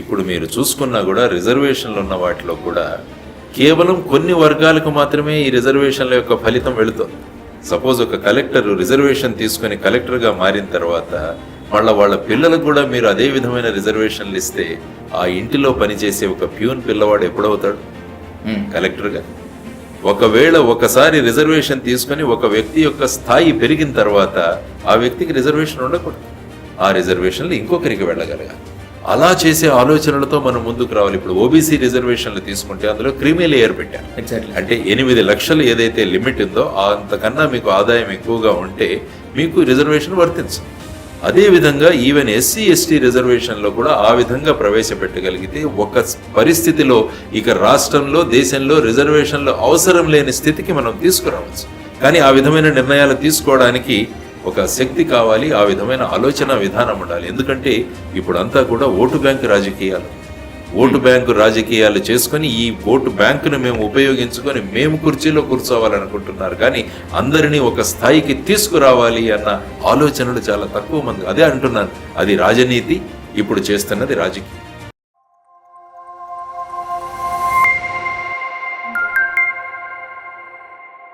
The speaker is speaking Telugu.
ఇప్పుడు మీరు చూసుకున్నా కూడా రిజర్వేషన్లు ఉన్న వాటిలో కూడా కేవలం కొన్ని వర్గాలకు మాత్రమే ఈ రిజర్వేషన్ల యొక్క ఫలితం వెళుతుంది. సపోజ్ ఒక కలెక్టర్ రిజర్వేషన్ తీసుకొని కలెక్టర్గా మారిన తర్వాత మళ్ళీ వాళ్ళ పిల్లలకు కూడా మీరు అదే విధమైన రిజర్వేషన్లు ఇస్తే ఆ ఇంటిలో పనిచేసే ఒక ప్యూన్ పిల్లవాడు ఎప్పుడవుతాడు? కలెక్టర్గా ఒకవేళ ఒకసారి రిజర్వేషన్ తీసుకొని ఒక వ్యక్తి యొక్క స్థాయి పెరిగిన తర్వాత ఆ వ్యక్తికి రిజర్వేషన్ ఉండకూడదు. ఆ రిజర్వేషన్లు ఇంకొకరికి వెళ్ళగలగాలి. అలా చేసే ఆలోచనలతో మనం ముందుకు రావాలి. ఇప్పుడు ఓబీసీ రిజర్వేషన్లు తీసుకుంటే అందులో క్రీమీ లేయర్ పెట్టారు. అంటే ఎనిమిది లక్షలు ఏదైతే లిమిట్ ఉందో అంతకన్నా మీకు ఆదాయం ఎక్కువగా ఉంటే మీకు రిజర్వేషన్ వర్తించదు. అదే విధంగా ఈవెన్ ఎస్సీ ఎస్టీ రిజర్వేషన్లో కూడా ఆ విధంగా ప్రవేశపెట్టగలిగితే ఒక పరిస్థితిలో ఇక రాష్ట్రంలో దేశంలో రిజర్వేషన్లు అవసరం లేని స్థితికి మనం తీసుకురావచ్చు. కానీ ఆ విధమైన నిర్ణయాలు తీసుకోవడానికి ఒక శక్తి కావాలి ఆ విధమైన ఆలోచన విధానం ఉండాలి. ఎందుకంటే ఇప్పుడంతా కూడా ఓటు బ్యాంక్ రాజకీయాలు. ఓటు బ్యాంకు రాజకీయాలు చేసుకొని ఈ ఓటు బ్యాంకును మేము ఉపయోగించుకొని మేము కుర్చీలో కూర్చోవాలనుకుంటున్నారు. కానీ అందరినీ ఒక స్థాయికి తీసుకురావాలి అన్న ఆలోచనలు చాలా తక్కువ మంది. అదే అంటున్నాను. అది రాజనీతి ఇప్పుడు చేస్తున్నది రాజకీయం.